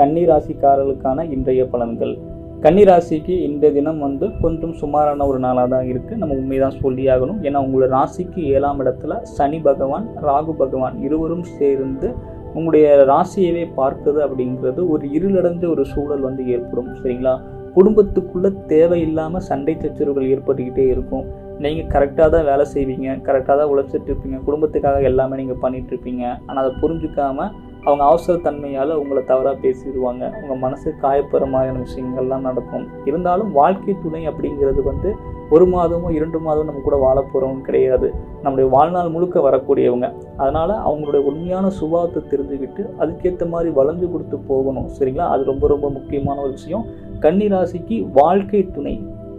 கன்னிராசிக்காரர்களுக்கான இன்றைய பலன்கள். கன்னிராசிக்கு இந்த தினம் வந்து கொஞ்சம் சுமாரான ஒரு நாளாக தான் இருக்குது நம்ம உண்மைதான் சொல்லி ஆகணும். ஏன்னா உங்களோட ராசிக்கு ஏழாம் இடத்துல சனி பகவான் ராகு பகவான் இருவரும் சேர்ந்து உங்களுடைய ராசியவே பார்க்குது அப்படிங்கிறது ஒரு இருளடைஞ்ச ஒரு சூழல் வந்து ஏற்படும். சரிங்களா? குடும்பத்துக்குள்ளே தேவையில்லாமல் சண்டை சச்சரவுகள் ஏற்பட்டுக்கிட்டே இருக்கும். நீங்கள் கரெக்டாக தான் வேலை செய்வீங்க. கரெக்டாக தான் உழைச்சிட்டு இருப்பீங்க. குடும்பத்துக்காக எல்லாமே நீங்கள் பண்ணிகிட்ருப்பீங்க ஆனால் அதை புரிஞ்சுக்காம அவங்க அவசரத்தன்மையால் உங்களை தவறாக பேசிடுவாங்க. உங்கள் மனசு காயப்படுற மாதிரியான விஷயங்கள்லாம் நடக்கும். இருந்தாலும் வாழ்க்கை துணை அப்படிங்கிறது வந்து ஒரு மாதமோ இரண்டு மாதமோ நம்ம கூட வாழ போகிறவங்க கிடையாது. நம்முடைய வாழ்நாள் முழுக்க வரக்கூடியவங்க. அதனால் அவங்களுடைய உண்மையான சுபாவத்தை தெரிஞ்சுக்கிட்டு அதுக்கேற்ற மாதிரி வளைஞ்சு கொடுத்து போகணும். சரிங்களா? அது ரொம்ப ரொம்ப முக்கியமான ஒரு விஷயம். கன்னிராசிக்கு வாழ்க்கை துணை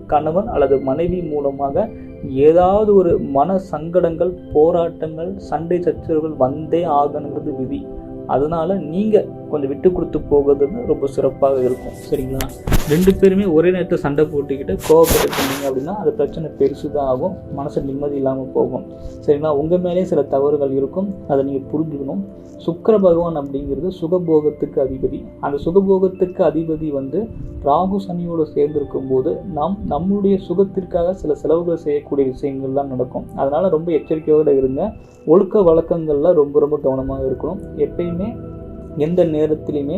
கணவன் அல்லது மனைவி மூலமாக ஏதாவது ஒரு மன சங்கடங்கள் போராட்டங்கள் சண்டை சச்சரவுகள் வந்தே ஆகணுங்கிறது விதி. அதனால நீங்கள் கொஞ்சம் விட்டு கொடுத்து போகிறது ரொம்ப சிறப்பாக இருக்கும். சரிங்களா? ரெண்டு பேருமே ஒரே நேரத்தில் சண்டை போட்டுக்கிட்டு கோவப்பட்டு பண்ணீங்க அப்படின்னா அது பிரச்சனை பெருசு தான் ஆகும். மனசு நிம்மதி இல்லாமல் போகும். சரிங்களா? உங்கள் மேலேயே சில தவறுகள் இருக்கும். அதை நீங்கள் புரிஞ்சுக்கணும். சுக்கர பகவான் அப்படிங்கிறது சுகபோகத்துக்கு அதிபதி. அந்த சுகபோகத்துக்கு அதிபதி வந்து ராகு சனியோடு சேர்ந்திருக்கும் போது நாம் நம்மளுடைய சுகத்திற்காக சில செலவுகள் செய்யக்கூடிய விஷயங்கள்லாம் நடக்கும். அதனால் ரொம்ப எச்சரிக்கையோடு இருங்க. ஒழுக்க வழக்கங்களில் ரொம்ப ரொம்ப கவனமாக இருக்கணும். எப்பயுமே எந்த நேரத்திலையுமே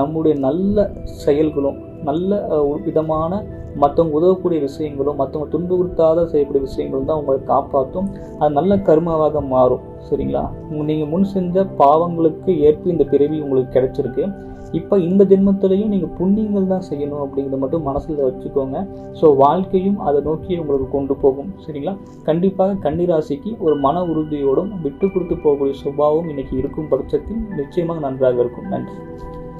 நம்முடைய நல்ல செயல்களும் நல்ல விதமான மற்றவங்க உதவக்கூடிய விஷயங்களும் மற்றவங்க துன்புறுத்தாத செய்யக்கூடிய விஷயங்களும் தான் உங்களை காப்பாற்றும் அது நல்ல கர்மாவாக மாறும். சரிங்களா? நீங்கள் முன் செஞ்ச பாவங்களுக்கு ஏற்ப இந்த பிறவி உங்களுக்கு கிடைச்சிருக்கு. இப்போ இந்த ஜென்மத்திலையும் நீங்கள் புண்ணியங்கள் தான் செய்யணும் அப்படிங்கிறத மட்டும் மனசில் வச்சுக்கோங்க. ஸோ வாழ்க்கையும் அதை நோக்கி உங்களுக்கு கொண்டு போகும். சரிங்களா? கண்டிப்பாக கன்னிராசிக்கு ஒரு மன உறுதியோடும் விட்டு கொடுத்து போகக்கூடிய சுபாவம் இன்னைக்கு இருக்கும் பட்சத்தில் நிச்சயமாக நன்றாக இருக்கும். நன்றி.